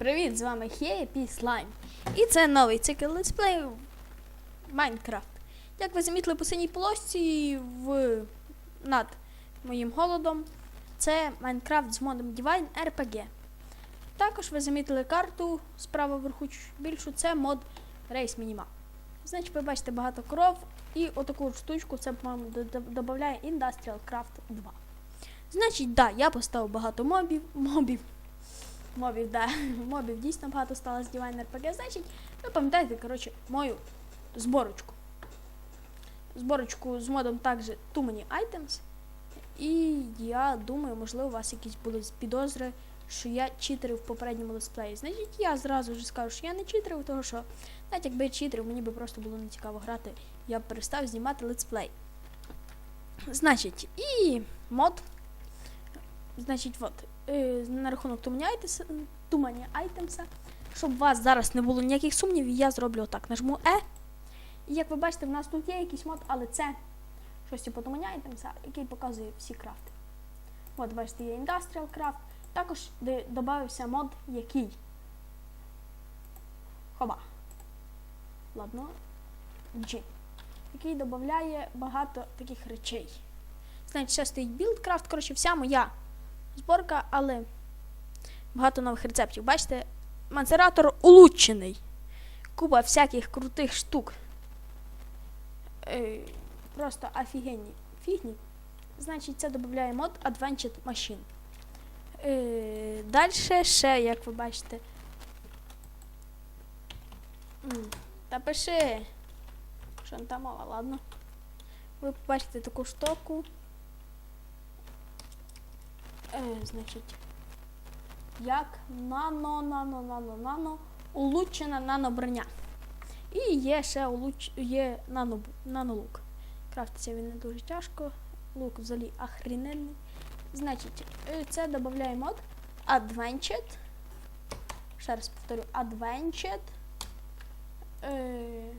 привіт! З вами Хєпі Слайм. І це новий цикл летсплею Майнкрафт. Як ви замітили по синій полосці в... над моїм голодом, це Майнкрафт з модом Divine RPG. Також ви замітили карту справа вверху більшу, це мод Race Minima. Значить, ви бачите багато кров і отаку штучку, це, по-моєму, додає Industrial Craft 2. Значить, да, я поставив багато мобів, мобів, мобів, да, мобів дійсно багато стало з Divine RPG. Значить, ви пам'ятаєте, коротше, мою зборочку. Зборочку з модом також Too Many Items. І я думаю, можливо, у вас якісь були підозри, що я читерив в попередньому летсплеї. Значить, я зразу ж скажу, що я не читерив, тому що, навіть якби я читерив, мені би просто було не цікаво грати, я б перестав знімати летсплей. Значить, і мод. Значить, от, на рахунок тумані тумані айтемса, щоб у вас зараз не було ніяких сумнівів, я зроблю отак. Нажму E. І як ви бачите, в нас тут є якийсь мод, але це щось типу тумані айтемса, який показує всі крафти. От, бачите, є Industrial Craft. Також додався мод, який. Хоба. Ладно. G. Який додає багато таких речей. Значить, ще стоїть білдкрафт, коротше, вся моя зборка, але багато нових рецептів. Бачите, мацератор улучшений. Купа всяких крутих штук. Е, просто офігенні фігні. Значить, це додає мод Advanced Machine. Е, Далі ще, як ви бачите. Та пиши. Що не мова, ладно. Ви побачите таку штуку. Е, значить, як нано, нано, нано, нано, улучшена наноброня. І є ще улуч... є нано... нанолук. Крафтиться він не дуже тяжко. Лук взагалі охрененний. Значить, е, це додає мод Advanced. Ще раз повторю, Advanced. Е...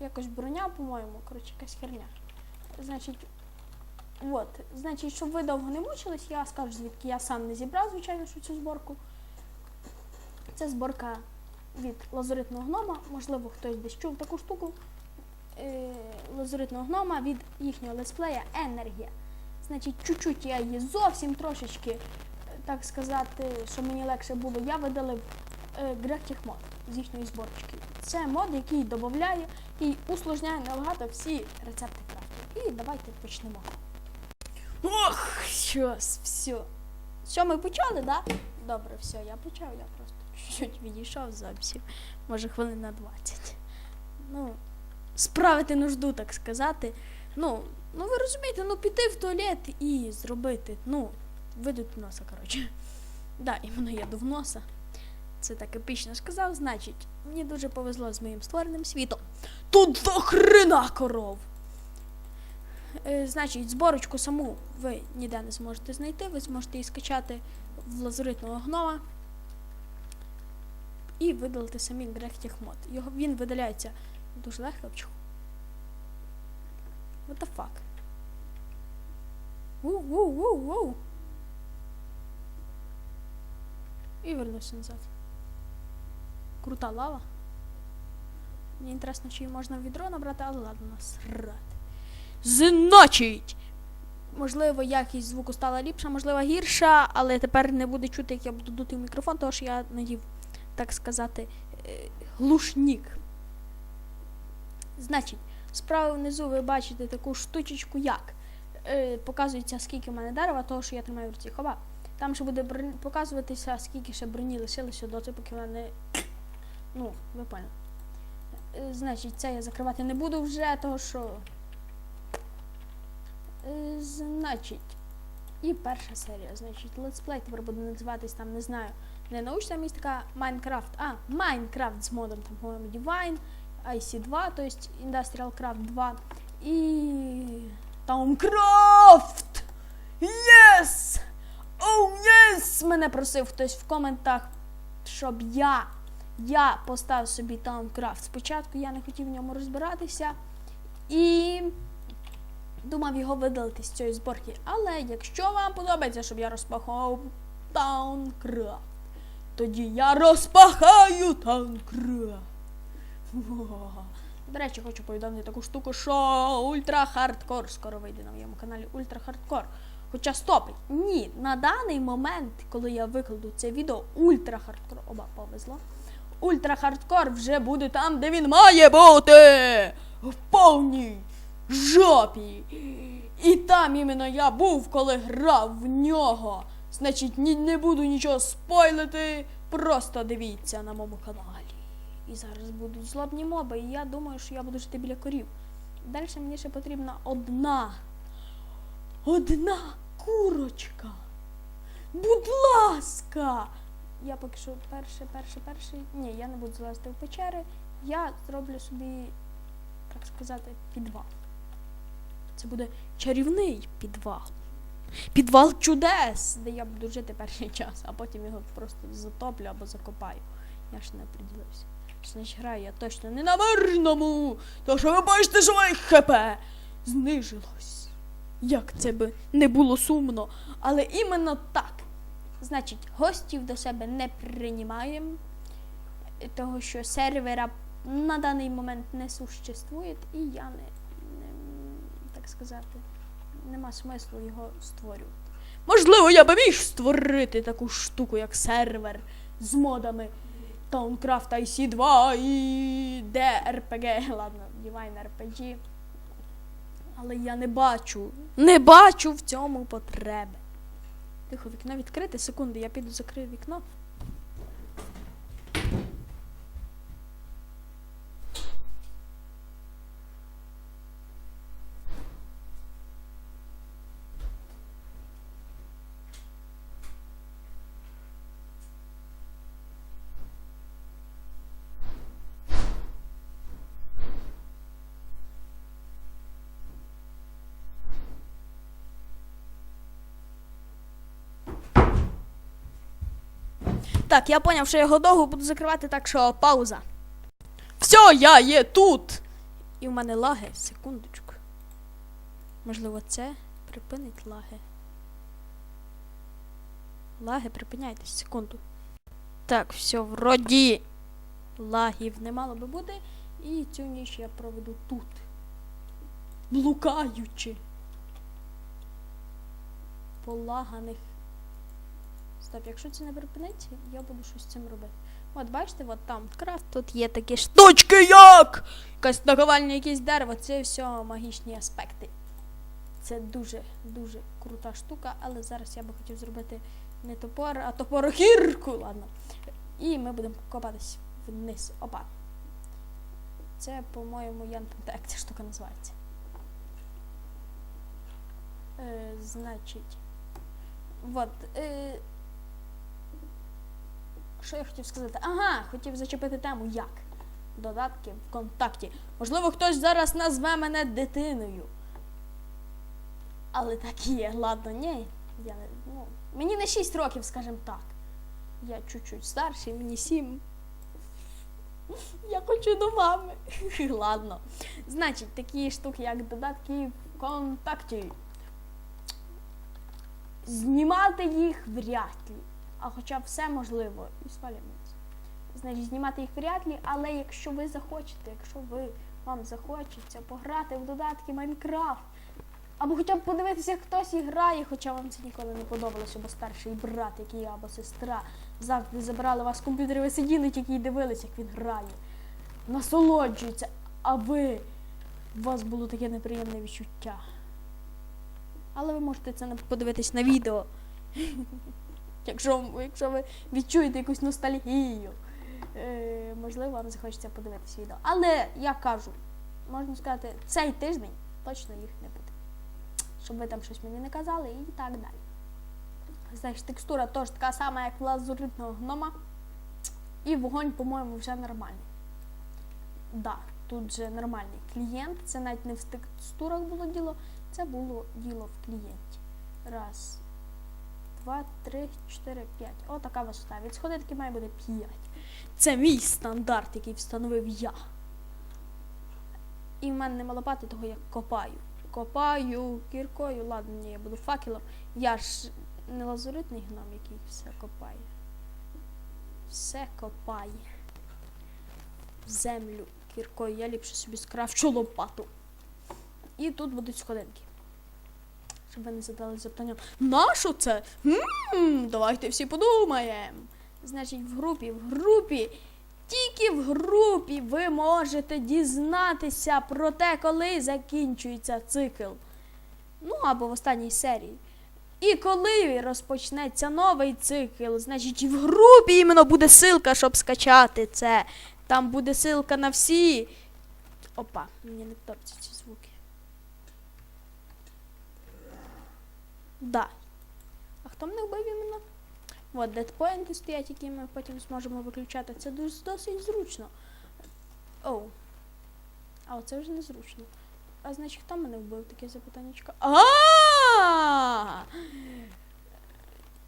Якось броня, по-моєму, коротше, якась херня. Значить, От, значить, щоб ви довго не мучились, я скажу, звідки я сам не зібрав, звичайно, що цю зборку. Це зборка від лазуритного гнома. Можливо, хтось десь чув таку штуку. Е, лазуритного гнома від їхнього летсплея Енергія. Значить, чуть-чуть я її зовсім трошечки, так сказати, щоб мені легше було, я видалив е, Грехтіх мод з їхньої зборочки. Це мод, який додає і усложняє набагато всі рецепти крафту. І давайте почнемо. Ох, щось, все. Що, ми почали, да? Добре, все, я почав, я просто чуть-чуть відійшов зовсім. Може, хвилин на 20. Ну, справити нужду, так сказати. Ну, ну ви розумієте, ну піти в туалет і зробити, ну, видуть носа, коротше. Да, іменно я дув носа. Це так епічно сказав, значить, мені дуже повезло з моїм створеним світом. Тут до хрена коров! Е, значить, зборочку саму ви ніде не зможете знайти, ви зможете її скачати в лазуритного гнома і видалити самі мод. Його він видаляється дуже легко. What the fuck? Воу, воу, воу, воу. І вернуся назад. Крута лава. Мені інтересно, чи її можна в відро набрати, але ладно, насрати. Значить! Можливо, якість звуку стала ліпша, можливо, гірша, але тепер не буде чути, як я буду дути в мікрофон, тому що я надів, так сказати, е, глушник. Значить, справа внизу ви бачите таку штучечку, як е, показується, скільки в мене дерева, того, що я тримаю в руці. Хоба. Там ще буде броні, показуватися, скільки ще броні лишилося доти, поки вона не. Ну, ви поняли. Е, Значить, це я закривати не буду вже, того що. Е, Значить, і перша серія. Значить, летсплей тепер буде називатись там, не знаю, не научна містика Майнкрафт, а Майнкрафт з модом там, по-моєму, Divine, IC2, то есть Industrial Craft 2 і Towncraft! Yes! Oh, yes! Мене просив хтось в коментах, щоб я, я поставив собі Towncraft. Спочатку я не хотів в ньому розбиратися і думав його видалити з цієї зборки. Але якщо вам подобається, щоб я розпакував Towncraft, тоді я розпахаю танкра. До речі, хочу повідомити таку штуку, що ультра хардкор скоро вийде на моєму каналі Ультра Хардкор. Хоча стопить. Ні, на даний момент, коли я викладу це відео, ультра хардкор. Оба повезло. Ультра хардкор вже буде там, де він має бути. В повній жопі. І там іменно я був, коли грав в нього. Значить, ні, не буду нічого спойлити. Просто дивіться на моєму каналі. І зараз будуть злобні моби, і я думаю, що я буду жити біля корів. Далі мені ще потрібна одна. Одна курочка. Будь ласка! Я поки що перший, перший, перший. Ні, я не буду залазити в печери. Я зроблю собі, так сказати, підвал. Це буде чарівний підвал. Підвал чудес, де я буду жити перший час, а потім його просто затоплю або закопаю. Я ж не приділився. Значить, граю я точно не на мирному. То що ви бачите, що моє ХП знижилось. Як це би не було сумно, але іменно так. Значить, гостів до себе не приймаємо, того що сервера на даний момент не существує, і я не, так сказати, нема смислу його створювати. Можливо, я би міг створити таку штуку, як сервер з модами Towncraft IC2 і DRPG. Ладно, Divine RPG. Але я не бачу, не бачу в цьому потреби. Тихо, вікно відкрите. Секунду, я піду закрию вікно. Так, я поняв, що я його довго буду закривати, так що пауза. Все, я є тут. І в мене лаги, секундочку. Можливо, це припинить лаги. Лаги, припиняйтесь, секунду. Так, все, вроді лагів не мало би бути. І цю ніч я проведу тут. Блукаючи. Полаганих Стоп, якщо це не припиниться, я буду щось з цим робити. От бачите, от там крафт, тут є такі штучки, як! Якась наковальня, якесь дерево, це все магічні аспекти. Це дуже дуже крута штука, але зараз я би хотів зробити не топор, а топорохірку, ладно. І ми будемо копатись вниз. Опа. Це, по-моєму, я не як ця штука називається. Е, значить. Вот. Е, що я хотів сказати? Ага, хотів зачепити тему як. Додатки в контакті. Можливо, хтось зараз назве мене дитиною. Але так є, ладно, ні. Я не, ну, мені не 6 років, скажімо так. Я чуть-чуть старший, мені 7. Я хочу до мами. Ладно. Значить, такі штуки, як додатки в контакті. Знімати їх вряд ли. А хоча б все можливо. І свалюємо. Значить, знімати їх вряд ли, але якщо ви захочете, якщо ви вам захочеться пограти в додатки Майнкрафт, або хоча б подивитися, як хтось і грає, хоча вам це ніколи не подобалося, бо старший брат, який я або сестра завжди забирали вас комп'ютер, ви сиділи тільки і дивилися, як він грає. Насолоджується, а ви у вас було таке неприємне відчуття. Але ви можете це подивитись на відео. Якщо, якщо ви відчуєте якусь ностальгію, е, можливо, вам захочеться подивитись відео. Але я кажу, можна сказати, цей тиждень точно їх не буде. Щоб ви там щось мені не казали і так далі. Знаєш, текстура теж така сама, як в лазуритного гнома. І вогонь, по-моєму, вже нормальний. Да, тут вже нормальний клієнт. Це навіть не в текстурах було діло, це було діло в клієнті. Раз, два, три, чотири, п'ять. О, така висота. Від сходинки має бути п'ять. Це мій стандарт, який встановив я. І в мене нема лопати, того я копаю. Копаю кіркою, ладно, ні, я буду факелом. Я ж не лазуритний гном, який все копає. все копає. Землю кіркою. Я ліпше собі скрафчу лопату. І тут будуть сходинки. Щоб ви не задали запитання. Нащо це? м давайте всі подумаємо. Значить, в групі, в групі, тільки в групі ви можете дізнатися про те, коли закінчується цикл. Ну, або в останній серії. І коли розпочнеться новий цикл, значить в групі іменно буде ссылка, щоб скачати це. Там буде ссылка на всі. Опа, мені не торці ці звуки. Да. А хто мене вбив іменно? От, дедпоінти стоять, які ми потім зможемо виключати. Це дос- досить зручно. Оу. А оце вже незручно. А значить, хто мене вбив? Таке запитаннячко. А!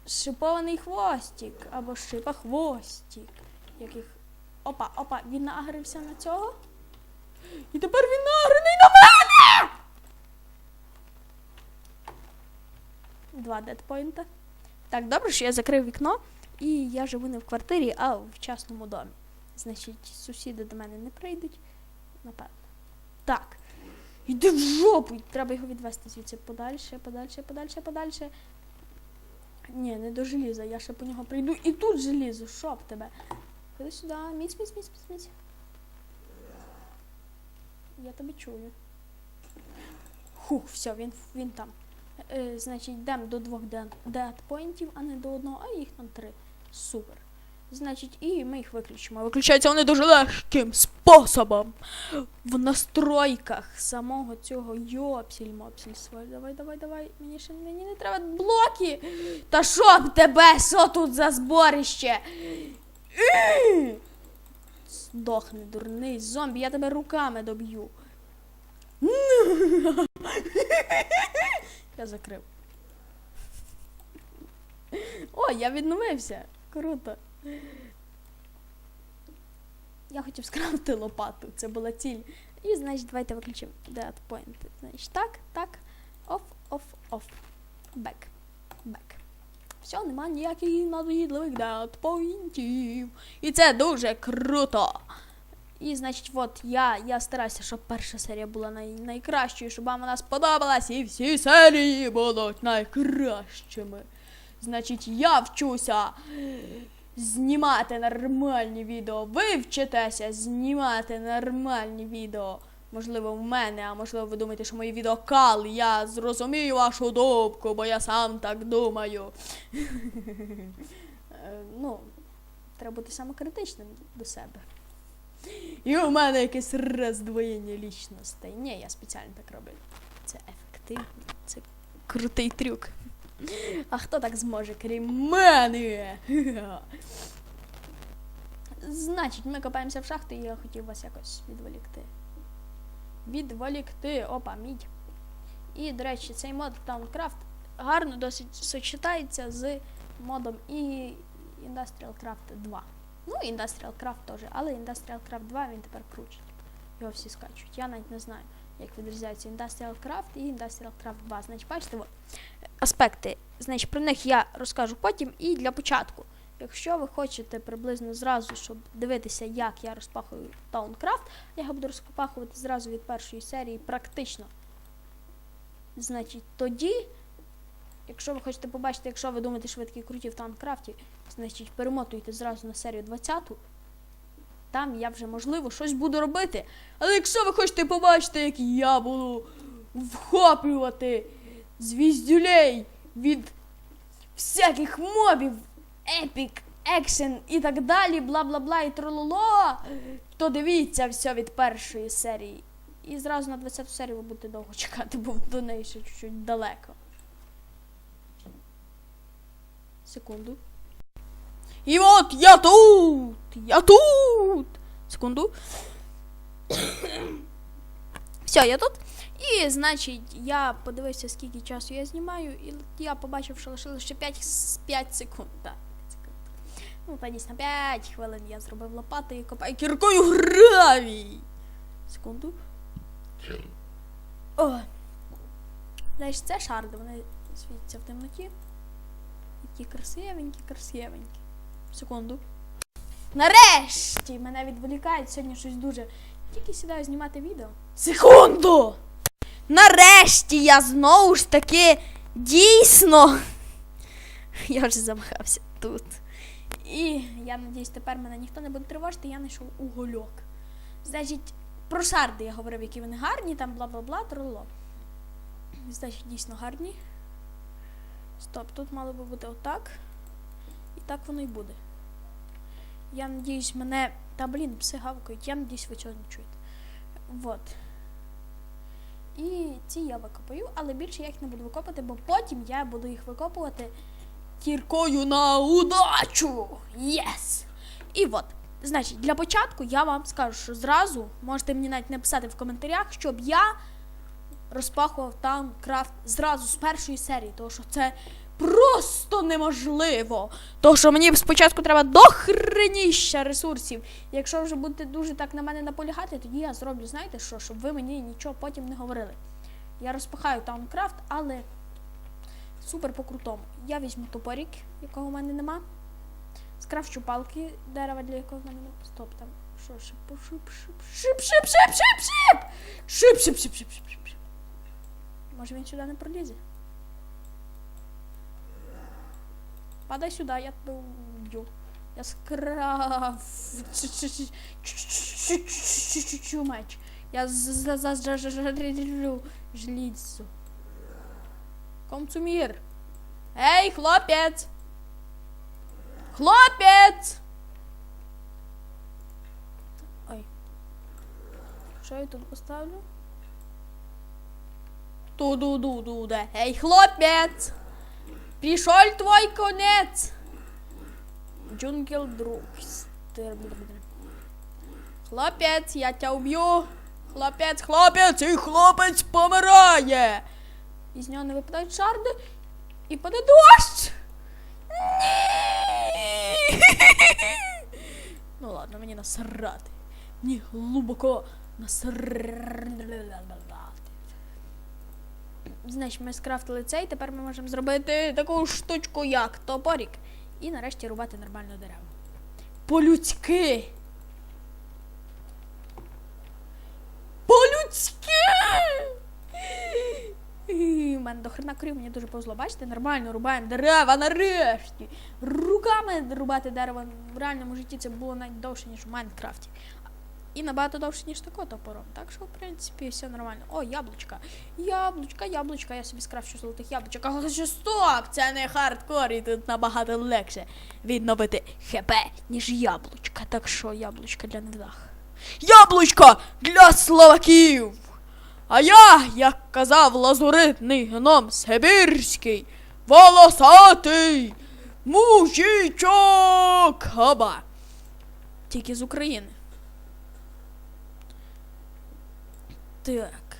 Шипований хвостик або шипохвостик. Яких. Опа, опа, він нагрився на цього. І тепер він нагрений на мене! Два дедпойнта. Так, добре, що я закрив вікно, і я живу не в квартирі, а в частному домі. Значить, сусіди до мене не прийдуть. Напевно. Так. Іди в жопу! Треба його відвести звідси подальше, подальше, подальше, подальше. Ні, не до желіза, я ще по нього прийду. І тут желізо, щоб тебе. Ходи сюди, міць, міць, міць, міць, міць. Я тебе чую. Хух, все, він, він там. Е, значить, йдемо до двох дедпоінтів, а не до одного, а їх там три. Супер. Значить, і ми їх виключимо. Виключаються вони дуже легким способом. В настройках самого цього йопсіль-мопсіль свой. Давай, давай, давай. Мені ще мені не треба блоки. Та щоб тебе, що тут за зборище? Здохни, дурний зомбі, я тебе руками доб'ю. Я закрив. О, я відновився. Круто. Я хотів скрафти лопату, це була ціль. І, значить, давайте виключимо dead point. Значить, так, так. Оф, оф, оф. Бек. Бек. Все, нема ніяких надоїдливих dead поінтів. І це дуже круто. І, значить, от я, я стараюся, щоб перша серія була най, найкращою, щоб вам вона сподобалась, і всі серії будуть найкращими. Значить, я вчуся знімати нормальні відео. Ви вчитеся знімати нормальні відео. Можливо, в мене, а можливо, ви думаєте, що мої відео кал. Я зрозумію вашу думку, бо я сам так думаю. Е, Ну, треба бути самокритичним до себе. І у мене якесь роздвоєння лічностей. Ні, я спеціально так роблю. Це ефективно, це крутий трюк. А хто так зможе, крім мене? Значить, ми копаємося в шахти, і я хотів вас якось відволікти. Відволікти, опа, мідь. І, до речі, цей мод Towncraft гарно досить сочетається з модом і Industrial Craft 2. Ну, Industrial Craft теж, але Industrial Craft 2 він тепер кручить. Його всі скачують. Я навіть не знаю, як відрізняються Industrial Craft і Industrial Craft 2. Значить, бачите, от, аспекти. Значить, про них я розкажу потім. І для початку, якщо ви хочете приблизно зразу, щоб дивитися, як я розпахую Towncraft, я його буду розпахувати зразу від першої серії практично. Значить, тоді, якщо ви хочете побачити, якщо ви думаєте, що ви такі круті в Towncraft, значить, перемотуйте зразу на серію 20. Там я вже, можливо, щось буду робити. Але якщо ви хочете побачити, як я буду вхоплювати звіздюлей від всяких мобів, епік, екшен і так далі, бла-бла-бла і трололо, то дивіться все від першої серії. І зразу на 20 серію ви будете довго чекати, бо до неї ще чуть-чуть далеко. Секунду. І от я тут! Я тут! Секунду. Все, я тут. І, значить, я подивився, скільки часу я знімаю, і я побачив, що лишилося ще 5, 5 секунд. Так, 5 секунд. Ну, та дійсно 5 хвилин я зробив лопату і копаю кіркою гравій. Секунду. О. Значить, це шарди, вони світяться в темноті. Які красивенькі, красивенькі. Секунду. Нарешті мене відволікають сьогодні щось дуже. Тільки сідаю знімати відео. Секунду! Нарешті я знову ж таки дійсно. Я вже замахався тут. І я надіюсь, тепер мене ніхто не буде тривожити, я знайшов угольок. Значить, про шарди я говорив, які вони гарні, там бла-бла-бла, троло. Значить, дійсно гарні. Стоп, тут мало би бути отак. І так воно і буде. Я надіюсь, мене. Та блін, пси гавкають, я надіюсь, ви цього не чуєте. Вот. І ці я викопаю, але більше я їх не буду викопати, бо потім я буду їх викопувати кіркою на удачу. Єс! І от. Значить, для початку я вам скажу, що зразу можете мені навіть написати в коментарях, щоб я розпахував там крафт зразу з першої серії, тому що це просто неможливо. Тому що мені спочатку треба дохреніща ресурсів. Якщо вже будете дуже так на мене наполягати, тоді я зроблю, знаєте що, щоб ви мені нічого потім не говорили. Я розпахаю там крафт, але супер по-крутому. Я візьму топорик, якого в мене нема. Скрафчу палки дерева, для якого в мене нема. Стоп, там. Що, шип, шип, шип, шип, шип, шип, шип, шип! Шип, шип, шип, шип, шип, шип, шип. Може він сюди не пролізе? Подай сюда, я тебя убью. Я скраф... Чумач. Я за жлицу. Комцумир. Эй, хлопец! Хлопец! Ой. Что я тут поставлю? Ту-ду-ду-ду-да. Эй, хлопец! Пішов твой конець! Джунгел друг. Хлопець, я тебя уб'ю! Хлопець, хлопець, і хлопець помирає! І з нього не випадають шарди, і паде дощ! Ні! Ну ладно, мені насрати. Мені глибоко насрати. Значить, ми скрафтили цей, тепер ми можемо зробити таку штучку, як топорік. І нарешті рубати нормально дерева. По-людськи! По-людськи! У мене до хрена крив, мені дуже повезло. Бачите, нормально рубаємо дерева нарешті. Руками рубати дерево в реальному житті це було навіть довше, ніж в Майнкрафті. І набагато довше, ніж тако топором. Так що, в принципі, все нормально. О, яблучка. Яблучка, яблучка, я собі скрафчу золотих яблучок. Але що стоп! Це не хардкор, і тут набагато легше відновити хп, ніж яблучка. Так що яблучка для невдах. Яблучка для словаків! А я, як казав лазуритний гном Сибірський, волосатий мужичок хаба. Тільки з України. Так.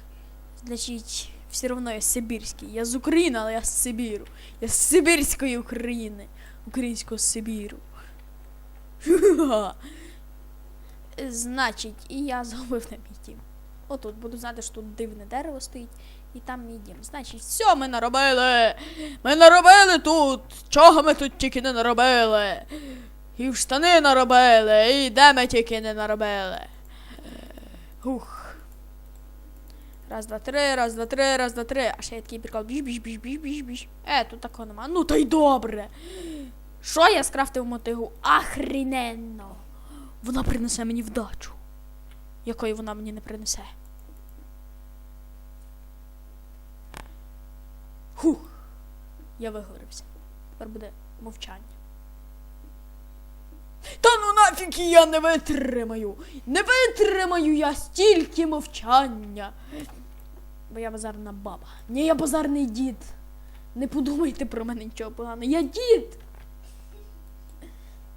Значить, все одно я Сибірський. Я з України, але я з Сибіру. Я з Сибірської України. Українського Сибіру. Значить, і я зробив на мій дім. Отут буду знати, що тут дивне дерево стоїть, і там мій дім. Значить, все ми наробили. Ми наробили тут. Чого ми тут тільки не наробили? І в штани наробили, і де ми тільки не наробили. Ух. Раз, два, три, раз, два, три, раз, два, три. А ще є такий прикол. Біж, біж, біж, біж, біж, біж. Е, тут такого нема. Ну та й добре. Що я скрафтив мотигу? Ахріненно. Вона принесе мені вдачу. Якої вона мені не принесе. Хух. Я виговорився. Тепер буде мовчання. Та ну нафіг я не витримаю! Не витримаю я стільки мовчання. Бо я базарна баба. Ні, я базарний дід. Не подумайте про мене нічого поганого. Я дід.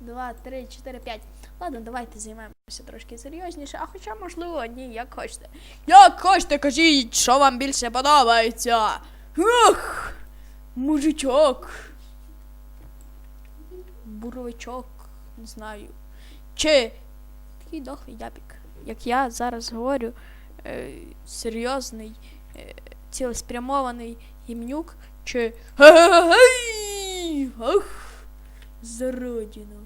Два, три, чотири, п'ять. Ладно, давайте займемося трошки серйозніше, а хоча, можливо, ні, як хочете. Як хочете, кажіть, що вам більше подобається. Ух! Мужичок. Буровичок, не знаю. Чи такий дохлий япік. Як я зараз говорю, е, серйозний, цілеспрямований гімнюк, чи ах, за родину.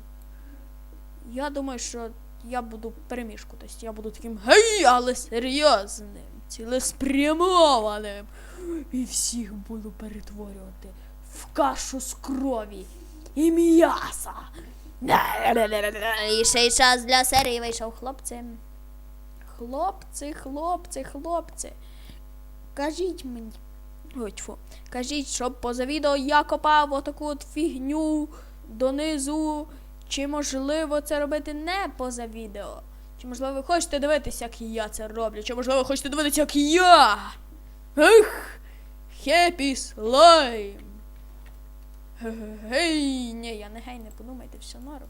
Я думаю, що я буду перемішку. Тобто я буду таким гей, але серйозним, цілеспрямованим. І всіх буду перетворювати в кашу з крові і м'яса. І ще й час для серії вийшов, хлопці. Хлопці, хлопці, хлопці. Кажіть мені. Ой, тьфу. Кажіть, щоб поза відео я копав отаку от фігню донизу. Чи можливо це робити не поза відео? Чи можливо ви хочете дивитися, як я це роблю? Чи можливо ви хочете дивитися, як я? Ех! Хеппі слайм! Гей, ні, я не гей, не подумайте, все норм.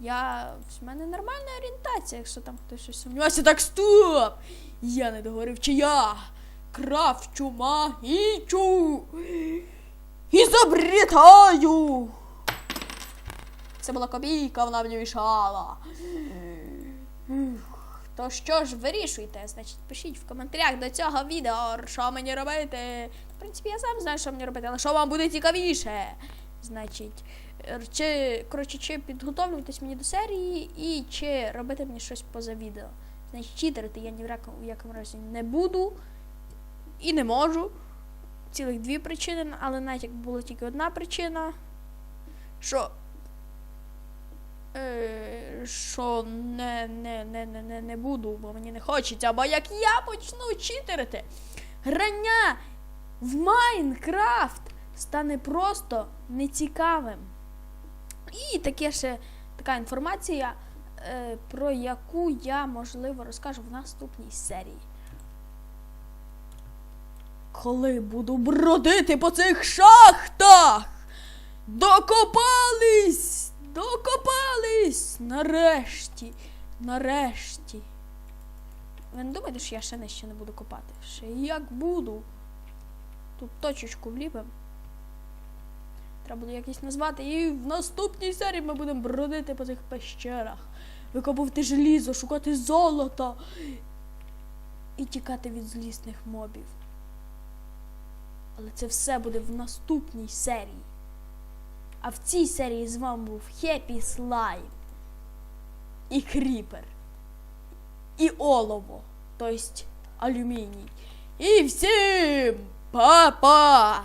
Я. В мене нормальна орієнтація, якщо там хтось щось сумнівається. Так стоп! Я не договорив, чи я крафчу магічу і забрітаю. Це була копійка, вона мені мішала. То що ж, вирішуйте, значить, пишіть в коментарях до цього відео, що мені робити. В принципі, я сам знаю, що мені робити, але що вам буде цікавіше. Значить, чи, коротше, чи підготовлюватись мені до серії, і чи робити мені щось поза відео. Значить, читерити я ні в якому разі не буду і не можу. Цілих дві причини, але навіть як була тільки одна причина, що Е, що не, не, не, не, не, буду, бо мені не хочеться. Бо як я почну читерити, грання в Майнкрафт стане просто нецікавим. І таке ще така інформація, е, про яку я, можливо, розкажу в наступній серії. Коли буду бродити по цих шахтах, докопались! Докопались! Нарешті! Нарешті. Ви не думаєте, що я ще нижче не буду копати? Ще як буду. Тут точечку вліпимо. Треба буде якось назвати. І в наступній серії ми будемо бродити по цих пещерах, викопувати желізо, шукати золото і тікати від злісних мобів. Але це все буде в наступній серії. А в цій серії з вами був Хеппі Слайм і Кріпер. І олово, тобто алюміній. І всім па-па!